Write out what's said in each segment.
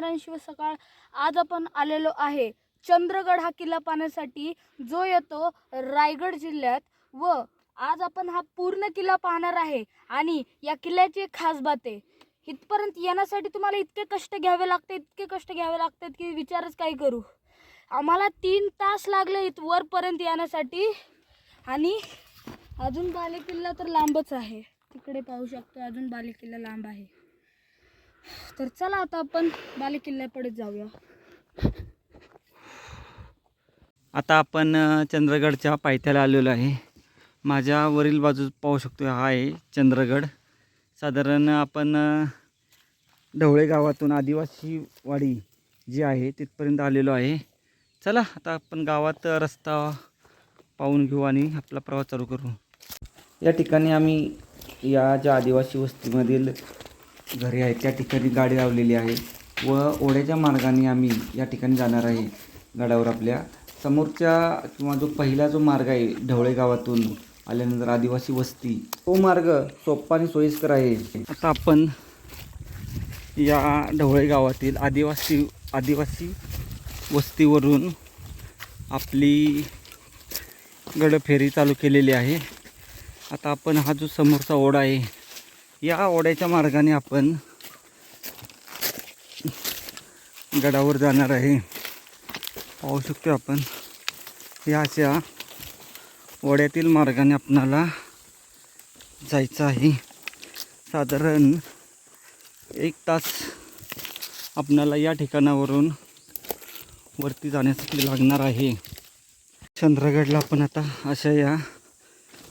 नारायण शिव सकाळ आज आपण आलेलो आहे. चंद्रगड हा किल्ला पाहण्यासाठी. जो येतो रायगड जिल्ह्यात व आज आपण हा पूर्ण किल्ला पाहणार आहे. आणि या किल्ल्याची एक खास बात आहे. इथपर्यंत येण्यासाठी तुम्हाला इतके कष्ट घ्यावे लागते इतके कष्ट घ्यावे लागतात की विचारच काय करू. आम्हाला तीन तास लागले इथ वरपर्यंत येण्यासाठी. आणि अजून बालेकिल्ला तर लांबच आहे. तिकडे पाहू शकतो अजून बालेकिल्ला लांब आहे. तर चला आता आपण बालेकिल्ल्याकडे जाऊया. आता आपण अ, चंद्रगडच्या पायथ्याला आलेलो आहे. माझ्या वरील बाजूस पाहू शकतो हा आहे चंद्रगड. साधारण आपण अ, ढवळे गावातून आदिवासी वाडी जी आहे तिथपर्यंत आलेलो आहे. चला आता आपण गावात अ, रस्ता पाहून घेऊ आणि आपला प्रवास चालू करू. या ठिकाणी आम्ही या ज्या आदिवासी वस्तीमधील घरे आहेत. त्या ठिकाणी गाडी लावलेली आहे व ओढ्याच्या मार्गाने आम्ही या ठिकाणी जाणार आहे गडावर आपल्या. समोरच्या किंवा जो पहिला जो मार्ग आहे ढवळे गावातून आल्यानंतर आदिवासी वस्ती तो मार्ग सोपा आणि सोयीस्कर आहे. आता आपण या ढवळे गावातील आदिवासी आदिवासी वस्तीवरून आपली गडफेरी चालू केलेली आहे. आता आपण हा जो समोरचा ओढा आहे या ओढ्याच्या मार्गाने आपण गडावर जाणार आहे. पाहू शकतो आपण या अशा ओढ्यातील मार्गाने आपणाला जायचं आहे. साधारण एक तास आपणाला या ठिकाणावरून वरती जाण्यासाठी लागणार आहे. चंद्रगडला आपण आता अशा या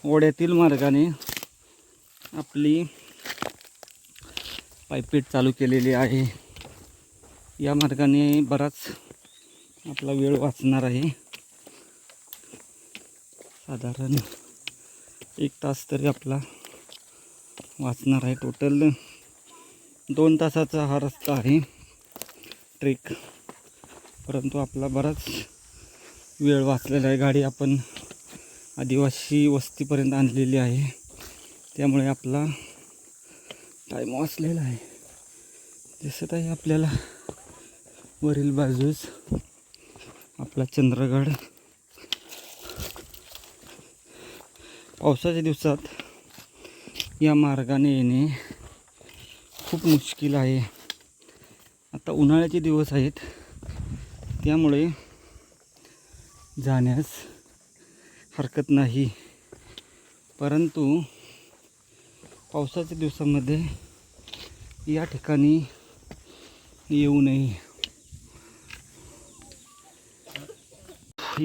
ओढ्यातील मार्गाने आपली पायपीट चालू केलेली आहे. या मार्गाने बराच आपला वेळ वाचणार आहे. साधारण एक तास तरी आपला वाचणार आहे. टोटल दोन तासाचा हा रस्ता आहे. ट्रेक परंतु आपला बराच वेळ वाचलेला आहे. गाडी आपण आदिवासी वस्तीपर्यंत आणलेली आहे. त्यामुळे आपला टाईम वाचलेला आहे. दिसत आहे आपल्याला. वरील बाजूस आपला चंद्रगड. पावसाच्या दिवसात या मार्गाने येणे खूप मुश्किल आहे. आता उन्हाळ्याचे दिवस आहेत. त्यामुळे जाण्यास हरकत नाही. परंतु पावसाच्या दिवसामध्ये या ठिकाणी येऊ नये.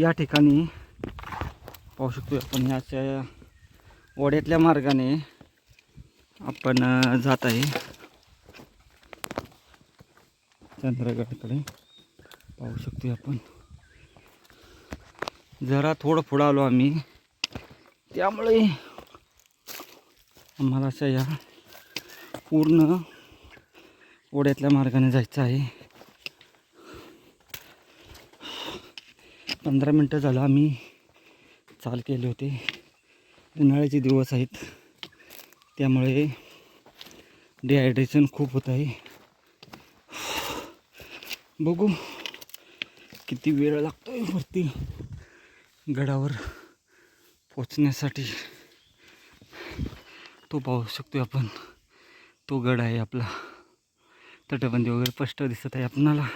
या ठिकाणी पाहू शकतो आपण ह्याच्या वड्यातल्या मार्गाने आपण जात आहे. चंद्रगडकडे पाहू शकतो आपण. जरा थोडं पुढं आलो आम्ही. त्यामुळे आम्हाला अशा या पूर्ण ओढ्यातल्या मार्गाने जायचं आहे. पंधरा मिनटं झालं आम्ही चाल केले होते. उन्हाळ्याचे दिवस आहेत. त्यामुळे डिहायड्रेशन खूप होत आहे. बघू किती वेळ लागतोय वरती गडावर पोचण्यासाठी. तो पाहू शकतो आपण. तो गड आहे आपला. तटबंदी वगैरे स्पष्ट दिसत आहे आपणाला.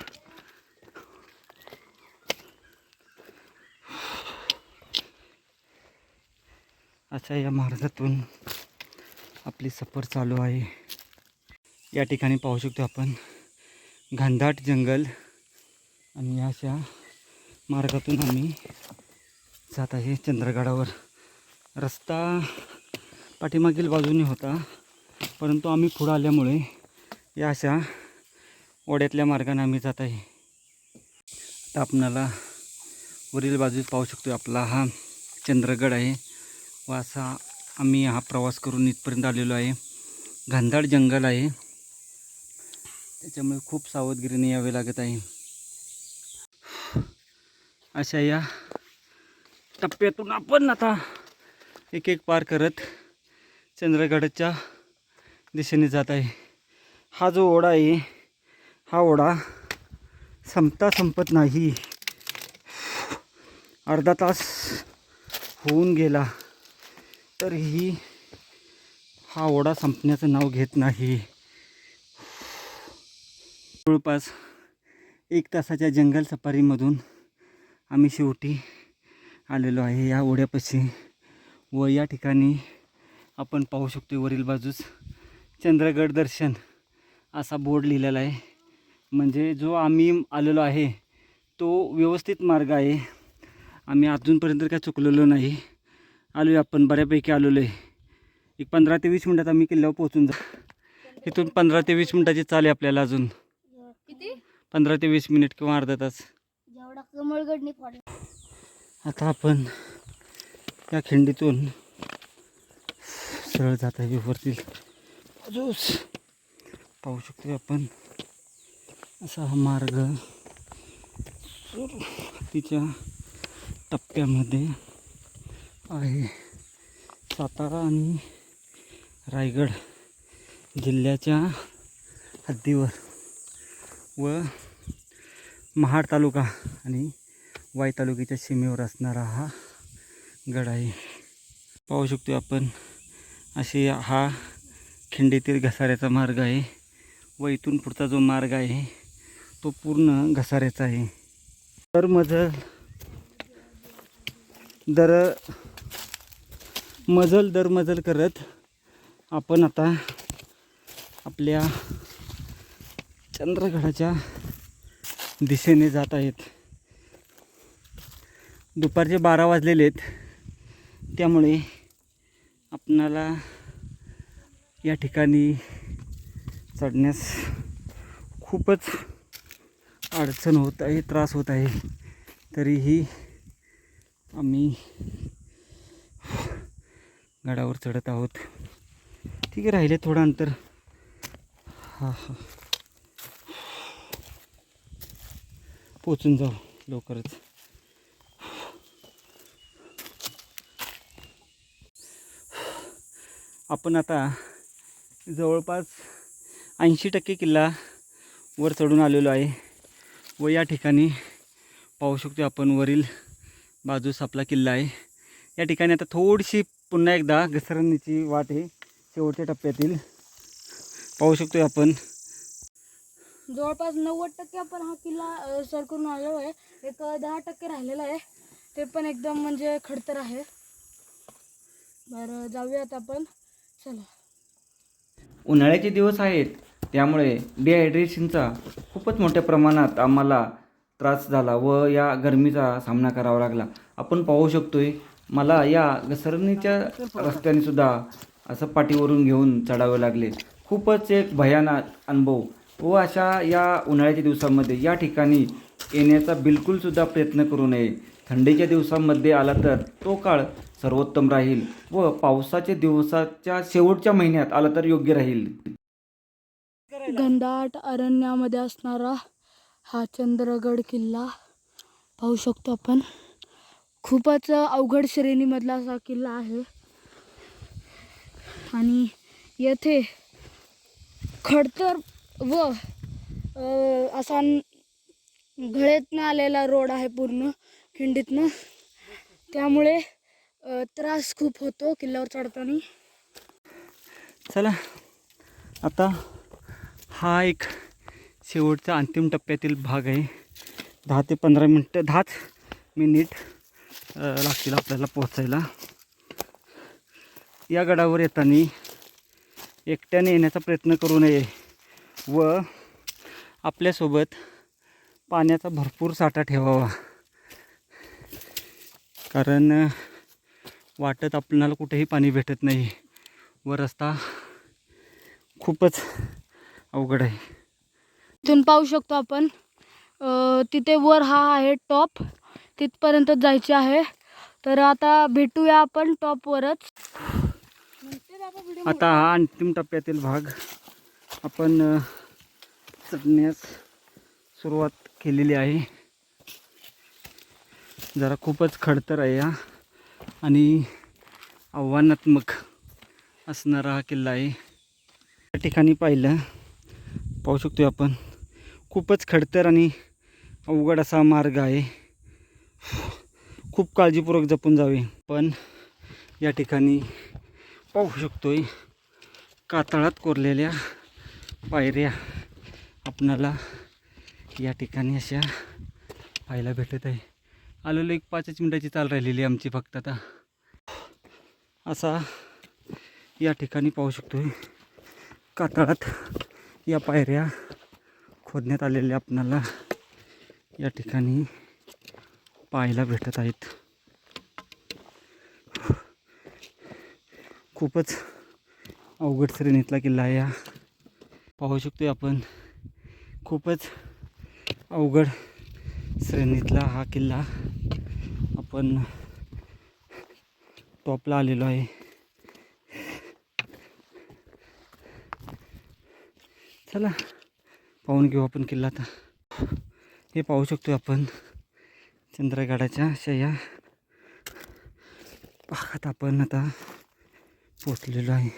अशा या मार्गातून आपली सफर चालू आहे. या ठिकाणी पाहू शकतो आपण घनदाट जंगल आणि अशा मार्गातून आम्ही जात आहे चंद्रगडावर. रस्ता पाठीमागील बाजूने होता. परंतु आम्ही पुढं आल्यामुळे या अशा ओढ्यातल्या मार्गाने आम्ही जात आहे. आता आपणाला वरील बाजूस पाहू शकतो आपला हा चंद्रगड आहे व असा आम्ही हा प्रवास करून इथपर्यंत आलेलो आहे. घनदाट जंगल आहे. त्याच्यामुळे खूप सावधगिरीने यावे लागत आहे. अशा या टप्प्यातून आपण आता एक एक पार करत चंद्रगडच्या दिशेने जात आहे. हा जो ओढा आहे हा ओढा संपता संपत नाही. अर्धा तास होऊन गेला तरीही हा ओढा संपण्याचं नाव घेत नाही. जवळपास एक तासाच्या जंगल सफारीमधून आम्ही शेवटी आलेलो आहे. या ओढ्यापाशी व या ठिकाणी आपण पाहू शकतो वरील बाजूस. चंद्रगड दर्शन असा बोर्ड लिहिलेला आहे. म्हणजे जो आम्ही आलेलो आहे तो व्यवस्थित मार्ग आहे. आम्ही अजूनपर्यंत काय चुकलेलो नाही. आलो आहे आपण बऱ्यापैकी आलेलो आहे. एक पंधरा ते वीस मिनटात आम्ही किल्ल्यावर पोहोचून जा. इथून पंधरा ते वीस मिनटाची चाल आहे आपल्याला अजून. किती? पंधरा ते वीस मिनिट किंवा अर्धा तास. आता आपण या खिंडीतून सरळ जात आहे वरतील. बाजूस पाहू शकतो आपण. असा हा मार्ग तिच्या टप्प्यामध्ये आहे. सातारा आणि रायगड जिल्ह्याच्या हद्दीवर व महाड तालुका आणि वाई तालुक्याच्या सीमेवर असणारा हा गड आहे पाहू शकतो आपण. अशी हा खिंडीतील घसाऱ्याचा मार्ग आहे व इथून पुढचा जो मार्ग आहे तो पूर्ण घसाऱ्याचा आहे. तर मजल दर मजल दर मजल करत आपण आता आपल्या चंद्रगडाच्या दिशेने जात आहेत. दुपारचे बारा वाजलेले आहेत त्यामुळे आपणाला या ठिकाणी चढण्यास खूपच अडचण होत आहे त्रास होत आहे. तरीही आम्ही गडावर चढत आहोत. ठीक आहे राहिले थोडं अंतर. हां हां. पोचून जाऊ लवकरच. आपण आता जवळपास ऐंशी टक्के किल्ला वर चढून आलेलो आहे व या ठिकाणी पाहू शकतो आपण वरील बाजूस आपला किल्ला आहे. या ठिकाणी आता थोडीशी पुन्हा एकदा घसरणीची वाट आहे. शेवटच्या टप्प्यातील पाहू शकतो आपण. जवळपास नव्वद टक्के आपण हा किल्ला सर करून आलो आहे. एक दहा टक्के राहिलेला आहे. ते पण एकदम म्हणजे खडतर आहे. बरं जाऊयात आपण. चला. उन्हाळ्याचे दिवस आहेत त्यामुळे डिहायड्रेशनचा खूपच मोठ्या प्रमाणात आम्हाला त्रास झाला व या गरमीचा सामना करावा लागला. आपण पाहू शकतोय मला या घसरणीच्या रस्त्याने सुद्धा असं पाठीवरून घेऊन चढावे लागले. खूपच एक भयानक अनुभव व अशा या उन्हाळ्याच्या दिवसामध्ये या ठिकाणी येण्याचा बिलकुलसुद्धा प्रयत्न करू नये. थंडीच्या दिवसामध्ये आला तर तो काळ सर्वोत्तम राहील व पावसाच्या दिवसाच्या शेवटच्या महिन्यात आला तर योग्य राहील. घनदाट अरण्यामध्ये असणारा हा चंद्रगड किल्ला पाहू शकतो आपण. खूपच अवघड श्रेणीमधला असा किल्ला आहे. आणि येथे खडतर व असा घळेतनं आलेला रोड आहे पूर्ण खिंडीतनं. त्यामुळे त्रास खूप होतो किल्ल्यावर चढताना. चला आता हा एक शेवटचा अंतिम टप्प्यातील भाग आहे. दहा ते पंधरा मिनटं दहाच मिनिट लागतील आपल्याला पोचायला या गडावर येताना एकट्याने येण्याचा प्रयत्न करू नये व आपल्यासोबत पाण्याचा भरपूर साठा ठेवावा. कारण वाटत आपल्याला कुठेही पाणी भेटत नाही. व रस्ता खूपच अवघड आहे. इथून पाहू शकतो आपण तिथे वर हा आहे टॉप तिथपर्यंत जायचे आहे. तर आता भेटूया आपण टॉपवरच आता हा अंतिम टप्प्यातील भाग आपण चढण्यास सुरुवात केलेली आहे. जरा खूपच खडतर आहे हा. आणि आव्हानात्मक असणारा हा किल्ला आहे. त्या ठिकाणी पाहिलं पाहू शकतो आपण खूपच खडतर आणि अवघड असा मार्ग आहे. खूप काळजीपूर्वक जपून जावे. पण या ठिकाणी पाहू शकतोय कातळात कोरलेल्या पायऱ्या आपणाला या ठिकाणी अशा पाहायला भेटत आहे. आलेलो एक पाचच मिनटाची चाल राहिलेली आहे आमची फक्त आता. असा या ठिकाणी पाहू शकतो कातळात या पायऱ्या खोदण्यात आलेल्या आपणाला या ठिकाणी पाहायला भेटत आहेत. खूपच अवघड श्रेणीतला किल्ला आहे हा. पाहू शकतो आपण. खूपच अवघड श्रेणीतला हा किल्ला आपण टॉपला आलेलो आहे. चला पाहून घेऊ आपण किल्ला आता. हे पाहू शकतो आपण चंद्रगडाच्या शया. भागात आपण आता पोचलेलो आहे.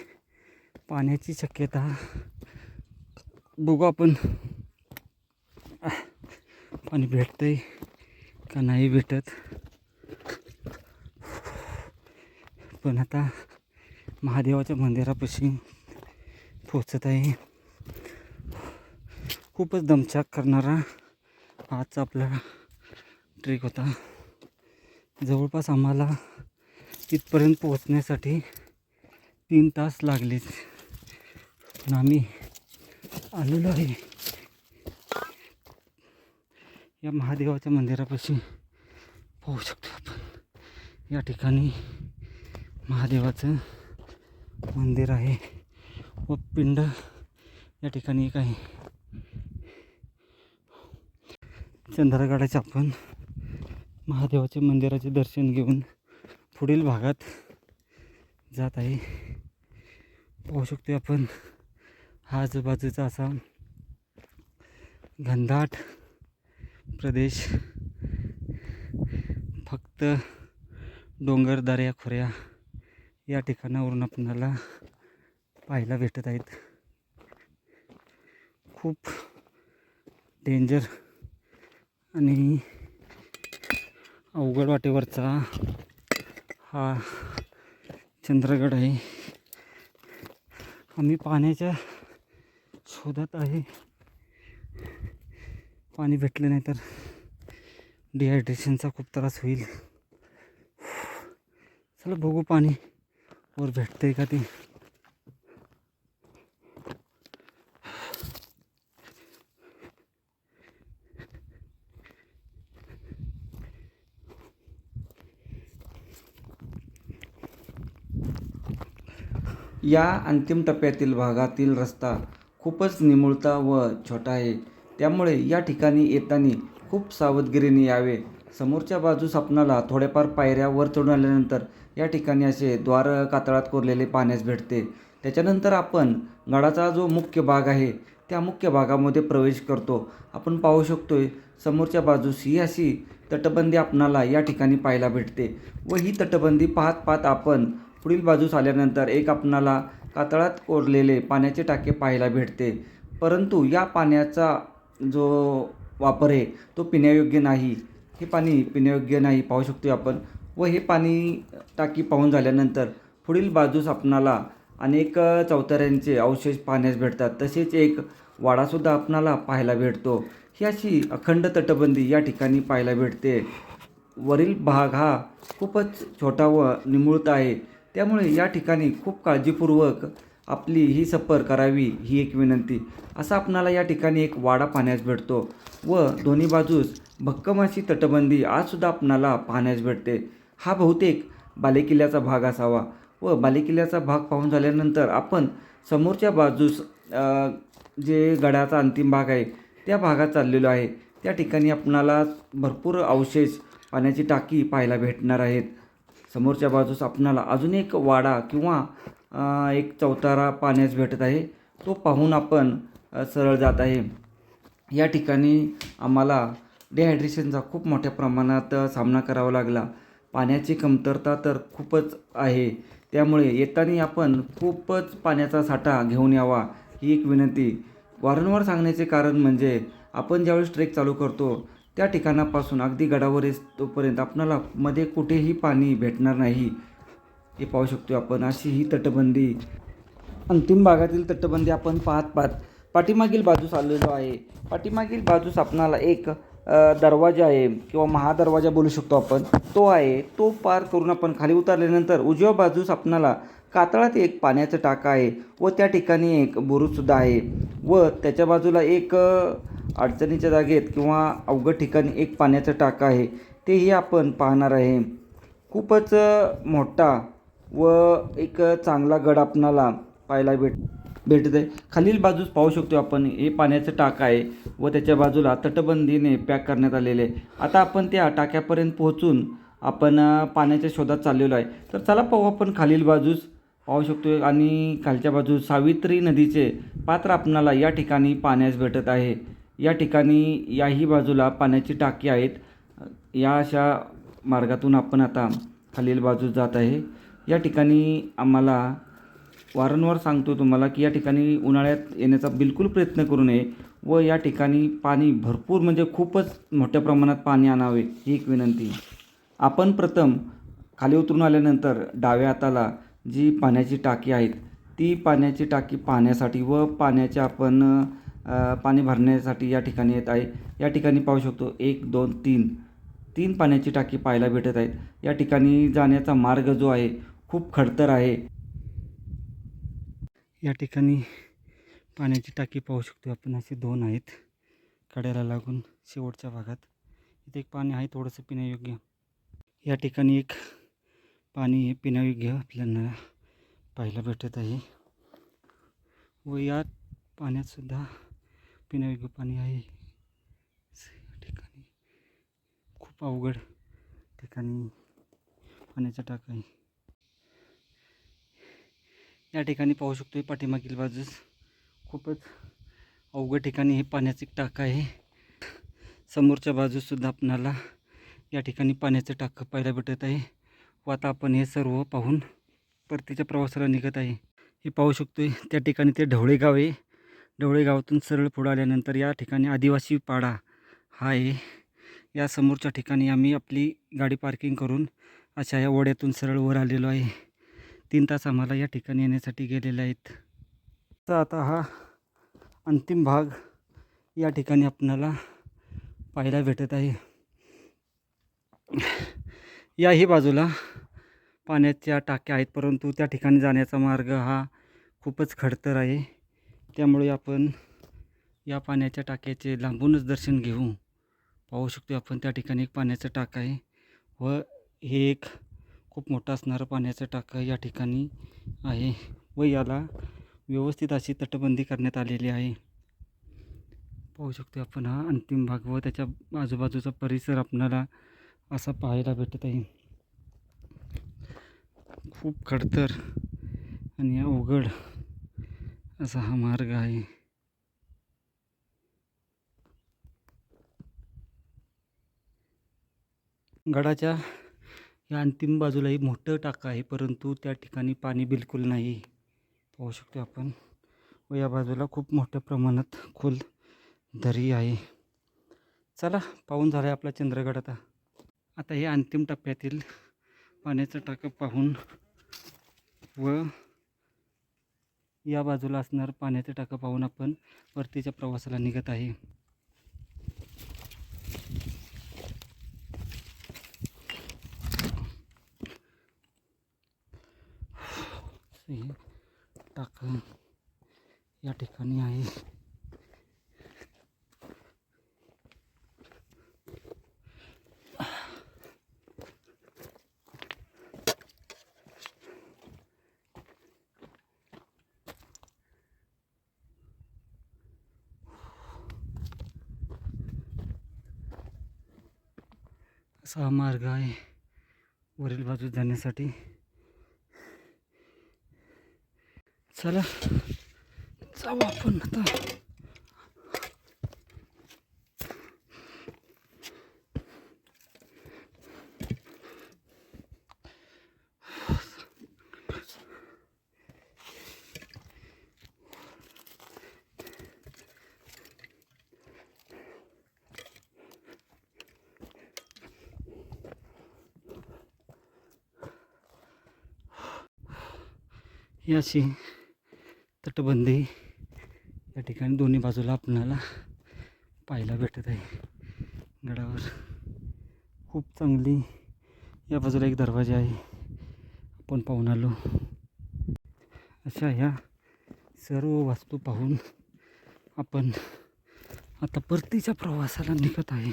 पाण्याची शक्यता बघू आपण. पाणी भेटतंय का नाही भेटत. पण आता महादेवाच्या मंदिरापाशी पोचत आहे. खूपच दमछाक करणारा आजचा आपला ट्रेक होता. जवळपास आम्हाला तिथपर्यंत पोहोचण्यासाठी तीन तास लागलेच पण आम्ही आलेलो आहे. या महादेवाच्या मंदिरापाशी पाहू शकतो आपण. या ठिकाणी महादेवाचं मंदिर आहे व पिंड या ठिकाणी एक आहे. चंद्रगडाचे आपण महादेवाच्या मंदिराचे दर्शन घेऊन पुढील भागात जात आहे. पाहू शकतो आपण. हा आजूबाजूचा असा घनदाट प्रदेश. फक्त डोंगर दऱ्या खोऱ्या या ठिकाणावरून आपणाला पाहायला भेटत आहेत. खूप डेंजर आणि अवघड वाटेवरचा हा चंद्रगड आहे. आम्ही पाण्याच्या शोधात आहे. पाणी भेटलं नाही तर डिहायड्रेशनचा खूप त्रास होईल. चला बघू पाणी वर भेटतंय का ते. या अंतिम टप्प्यातील भागातील रस्ता खूपच निमुळता व छोटा आहे. त्यामुळे या ठिकाणी येताना खूप सावधगिरीने यावे. समोरच्या बाजूस आपणाला थोड्याफार पायऱ्या वर चढून आल्यानंतर या ठिकाणी असे द्वार कातळात कोरलेले पाण्यास भेटते. त्याच्यानंतर आपण गडाचा जो मुख्य भाग आहे त्या मुख्य भागामध्ये प्रवेश करतो. आपण पाहू शकतोय समोरच्या बाजूस ही अशी तटबंदी आपणाला या ठिकाणी पाहायला भेटते व ही तटबंदी पाहत पाहत आपण पुढील बाजूस आल्यानंतर एक आपणाला कातळात कोरलेले पाण्याचे टाके पाहायला भेटते. परंतु या पाण्याचा जो वापर आहे तो पिण्यायोग्य नाही. हे पाणी पिण्यायोग्य नाही पाहू शकतो आपण. व हे पाणी टाकी पाहून झाल्यानंतर पुढील बाजूस आपणाला अनेक चौथऱ्यांचे अवशेष पाहण्यास भेटतात. तसेच एक वाडासुद्धा आपणाला पाहायला भेटतो. ही अशी अखंड तटबंदी या ठिकाणी पाहायला भेटते. वरील भाग हा खूपच छोटा व निमुळता आहे. त्यामुळे या ठिकाणी खूप काळजीपूर्वक आपली ही सफर करावी ही एक विनंती. असा आपणाला या ठिकाणी एक वाडा पाहण्यास भेटतो व दोन्ही बाजूस भक्कम अशी तटबंदी आजसुद्धा आपणाला पाहण्यास भेटते. हा बहुतेक बालेकिल्ल्याचा भाग असावा व बालेकिल्ल्याचा भाग पाहून झाल्यानंतर आपण समोरच्या बाजूस जे गडाचा अंतिम भाग आहे त्या भागात चाललेलो आहे. त्या ठिकाणी आपणाला भरपूर अवशेष पाण्याची टाकी पाहायला भेटणार आहेत. समोरच्या बाजूस आपणाला अजून एक वाडा किंवा एक चौतारा पाण्यास भेटत आहे. तो पाहून आपण सरळ जात आहे. या ठिकाणी आम्हाला डिहायड्रेशनचा खूप मोठ्या प्रमाणात सामना करावा लागला. पाण्याची कमतरता तर खूपच आहे. त्यामुळे येताना आपण खूपच पाण्याचा साठा घेऊन यावा ही एक विनंती. वारंवार सांगण्याचे कारण म्हणजे आपण ज्यावेळेस ट्रेक चालू करतो त्या ठिकाणापासून अगदी गडावर येतोपर्यंत आपणाला मध्ये कुठेही पाणी भेटणार नाही. हे पाहू शकतो आपण अशी ही तटबंदी. अंतिम भागातील तटबंदी आपण पाहत पाहत पाठीमागील बाजूस आलेलो आहे. पाठीमागील बाजूस आपणाला एक दरवाजा आहे किंवा महादरवाजा बोलू शकतो आपण. तो आहे तो पार करून आपण खाली उतरल्यानंतर उजव्या बाजूस आपणाला कातळात एक पाण्याचं टाका आहे व त्या ठिकाणी एक बुरुजसुद्धा आहे व त्याच्या बाजूला एक अडचणीच्या जागेत किंवा अवघड ठिकाणी एक पाण्याचं टाका आहे. तेही आपण पाहणार आहे. खूपच मोठा व एक चांगला गड आपणाला पाहायला भेट भेटत आहे खालील बाजूस पाहू शकतो आपण हे पाण्याचं टाका आहे व त्याच्या बाजूला तटबंदीने पॅक करण्यात आलेले आहे. आता आपण त्या टाक्यापर्यंत पोहोचून आपण पाण्याच्या शोधात चाललेलो आहे. तर चला पाहू आपण खालील बाजूस पाहू शकतो आणि खालच्या बाजूस सावित्री नदीचे पात्र आपणाला या ठिकाणी पाण्यास भेटत आहे. या ठिकाणी याही बाजूला पाण्याची टाकी आहेत. या अशा मार्गातून आपण आता खालील बाजूस जात आहे. या ठिकाणी आम्हाला वारंवार सांगतो तुम्हाला की या ठिकाणी उन्हाळ्यात येण्याचा बिलकुल प्रयत्न करू नये व या ठिकाणी पाणी भरपूर म्हणजे खूपच मोठ्या प्रमाणात पाणी आणावे ही एक विनंती. आपण प्रथम खाली उतरून आल्यानंतर डाव्या हाताला जी पाण्याची टाकी आहेत ती पाण्याची टाकी पाहण्यासाठी व पाण्याच्या आपण पाणी भरण्यासाठी या ठिकाणी येत आहे. या ठिकाणी पाहू शकतो एक दोन तीन तीन पाण्याची टाकी पाहायला भेटत आहेत. या ठिकाणी जाण्याचा मार्ग जो आहे खूप खडतर आहे. या ठिकाणी पाण्याची टाकी पाहू शकतो आपण. असे दोन आहेत. कड्याला लागून शेवटच्या भागात. इथे एक पाणी आहे थोडंसं पिण्यायोग्य. या ठिकाणी एक पाणी हे पिण्यायोग्य आपल्याला पाहायला भेटत आहे. व या पाण्यातसुद्धा पिण्यायोग्य पाणी आहे. या ठिकाणी खूप अवघड ठिकाणी पाण्याचा टाका आहे. या ठिकाणी पाहू शकतो पाठीमागील बाजूस. खूपच अवघड ठिकाणी हे पाण्याचे टाक आहे. समोरच्या बाजूससुद्धा आपणाला या ठिकाणी पाण्याचं टाकं पाहायला भेटत आहे. व आता आपण हे सर्व पाहून परतीच्या प्रवासाला निघत आहे. हे पाहू शकतो त्या ठिकाणी ते ढवळेगाव आहे. ढवळेगावातून सरळ पुढं आल्यानंतर या ठिकाणी आदिवासी पाडा हा आहे. या समोरच्या ठिकाणी आम्ही आपली गाडी पार्किंग करून अशा या ओढ्यातून सरळ वर आलेलो आहे. तीन तास आम्हाला या ठिकाणी येण्यासाठी गेलेले आहेत. तर आता हा अंतिम भाग या ठिकाणी आपणाला पाहायला भेटत आहे. याही बाजूला पाण्याच्या टाक्या आहेत परंतु त्या ठिकाणी जाण्याचा मार्ग हा खूपच खडतर आहे. त्यामुळे आपण या पाण्याच्या टाक्याचे लांबूनच दर्शन घेऊ पाहू शकतो आपण त्या ठिकाणी एक पाण्याचं टाक आहे व हे एक खूप मोठा असणारा पाण्याचा टाकं या ठिकाणी आहे व याला व्यवस्थित अशी तटबंदी करण्यात आलेली आहे. पाहू शकतो आपण हा अंतिम भाग व त्याच्या आजूबाजूचा परिसर आपणाला असा पाहायला भेटत आहे. खूप खडतर आणि अवघड असा हा मार्ग आहे. गडाच्या या अंतिम बाजूलाही मोठं टाका आहे परंतु त्या ठिकाणी पाणी बिलकुल नाही. पाहू शकतो आपण. व या बाजूला खूप मोठ्या प्रमाणात खोल दरी आहे. चला पाहून झाला आहे आपला चंद्रगड आता. आता हे अंतिम टप्प्यातील पाण्याचं टाकं पाहून व या बाजूला असणार पाण्याचं टाकं पाहून आपण परतीच्या प्रवासाला निघत आहे. हे टाकण या ठिकाणी आहे. असा हा मार्ग आहे वरील बाजूस जाण्यासाठी. चला जाऊ आपण आता याची तटबंदी या ठिकाणी दोन्ही बाजूला आपणाला पाहायला भेटत आहे. गडावर खूप चांगली या बाजूला एक दरवाजा आहे. आपण पाहून आलो. अशा ह्या सर्व वास्तू पाहून आपण आता परतीच्या प्रवासाला निघत आहे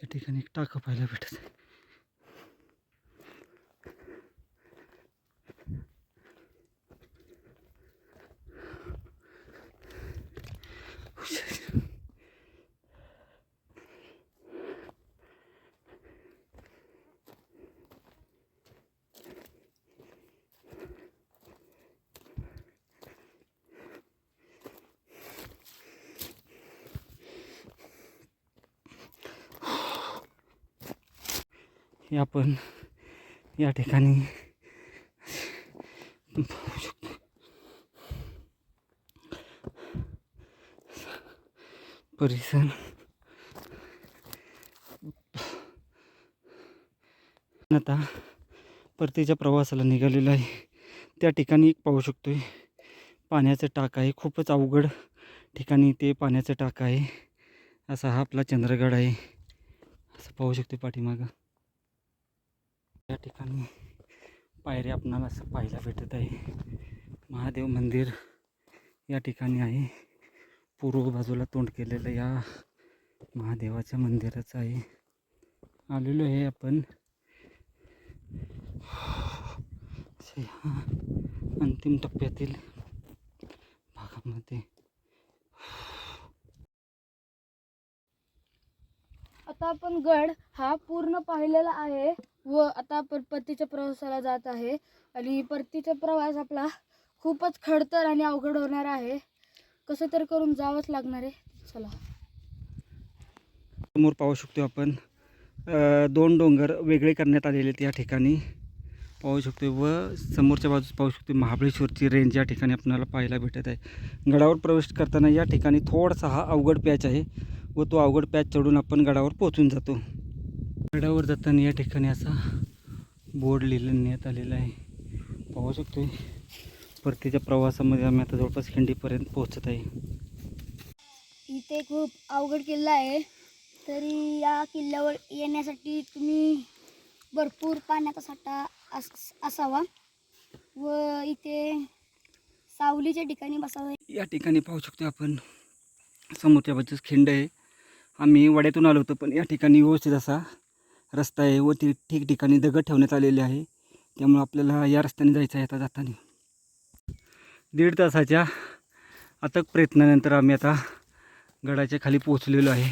या ठिकाणी एक टाकं पाहायला भेटत आहे हे आपण या ठिकाणी पाहू शकतो परिसर आता परतीच्या प्रवासाला निघालेलो आहे. त्या ठिकाणी एक पाहू शकतोय. पाण्याचं टाक आहे. खूपच अवघड ठिकाणी ते पाण्याचं टाक आहे. असा हा आपला चंद्रगड आहे. असं पाहू शकतो पाठीमागं. या ठिकाणी पायऱ्या आपणाला असं पाहायला भेटत आहे. महादेव मंदिर या ठिकाणी आहे. पूर्व बाजूला तोंड केलेलं या महादेवाच्या मंदिराचं आहे. आलेलो आहे आपण. ह्या अंतिम टप्प्यातील भागामध्ये. आता आपण गड हा पूर्ण पाहिलेला आहे. व आता आपण परतीच्या प्रवासाला जात आहे. आणि परतीचा प्रवास आपला खूपच खडतर आणि अवघड होणार आहे. कसं तर करून जावंच लागणार आहे. चला. समोर पाहू शकतो आपण दोन डोंगर वेगळे करण्यात आलेले आहेत या ठिकाणी. पाहू शकतो व समोरच्या बाजूस पाहू शकतो महाबळेश्वरची रेंज या ठिकाणी आपल्याला पाहायला भेटत आहे. गडावर प्रवेश करताना या ठिकाणी थोडासा हा अवघड पॅच आहे व तो अवघड पॅच चढून आपण गडावर पोहोचून जातो. गडावर जाताना या ठिकाणी असा बोर्ड लिहिण्यात आलेला आहे. पाहू शकतो परतीच्या प्रवासामध्ये आम्ही आता जवळपास खिंडीपर्यंत पोहोचत आहे. इथे खूप अवघड किल्ला आहे. तरी या किल्ल्यावर येण्यासाठी तुम्ही भरपूर पाण्याचा साठा अस असावा व इथे सावलीच्या ठिकाणी बसावे. या ठिकाणी पाहू शकतो आपण. समोरच्या बाजूस खिंड आहे. आम्ही वड्यातून आलो होतो पण या ठिकाणी व्यवस्थित असा रस्ता आहे व ती ठिकठिकाणी दगड ठेवण्यात आलेले आहे. त्यामुळे आपल्याला या रस्त्याने जायचं आहे आता जाताना. दीड तासाच्या अथक प्रयत्नानंतर आम्ही आता गडाच्या खाली पोहोचलेलो आहे.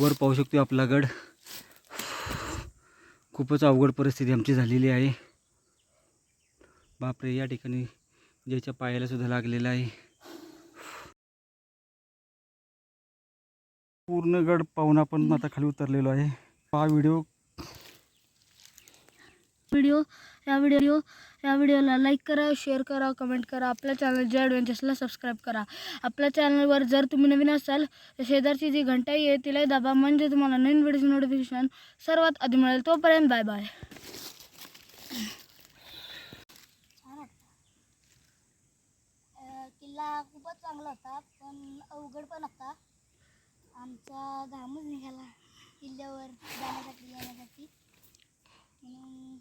वर पाहू शकतो आपला गड. खूपच अवघड परिस्थिती आमची झालेली आहे. बापरे या ठिकाणी ज्याच्या पायाला सुद्धा लागलेला आहे. पूर्ण गड पाहून आपण आता खाली उतरलेलो आहे. हा व्हिडिओ व्हिडिओ या व्हिडिओ या व्हिडिओला लाईक करा शेअर करा कमेंट करा. आपल्या चॅनल जे ॲडव्हेंचर्सला सबस्क्राईब करा. आपल्या चॅनलवर जर तुम्ही नवीन असाल तर शेजारची जी घंटा आहे तिलाही दाबा. म्हणजे तुम्हाला नवीन व्हिडिओची नोटिफिकेशन सर्वात आधी मिळेल. तोपर्यंत बाय बाय किल्ला खूपच चांगला होता पण अवघड पण होता. आमचा घामच निघाला किल्ल्यावर जाण्यासाठी येण्यासाठी. म्हणून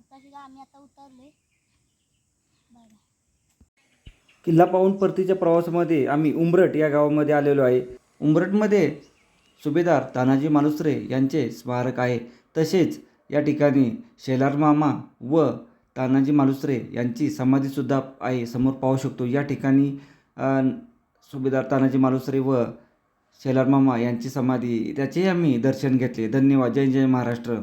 आता सुद्धा आम्ही आता उतरलोय. किल्ला पाहून परतीच्या प्रवासामध्ये आम्ही उंबरट या गावामध्ये आलेलो आहे. उंबरटमध्ये सुभेदार तानाजी मालुसरे यांचे स्मारक आहे. तसेच या ठिकाणी शेलार मामा व तानाजी मालुसरे यांची समाधीसुद्धा आहे. समोर पाहू शकतो या ठिकाणी सुभेदार तानाजी मालुसरे व शेलार मामा यांची समाधी. त्याचेही आम्ही दर्शन घेतले. धन्यवाद. जय जय महाराष्ट्र.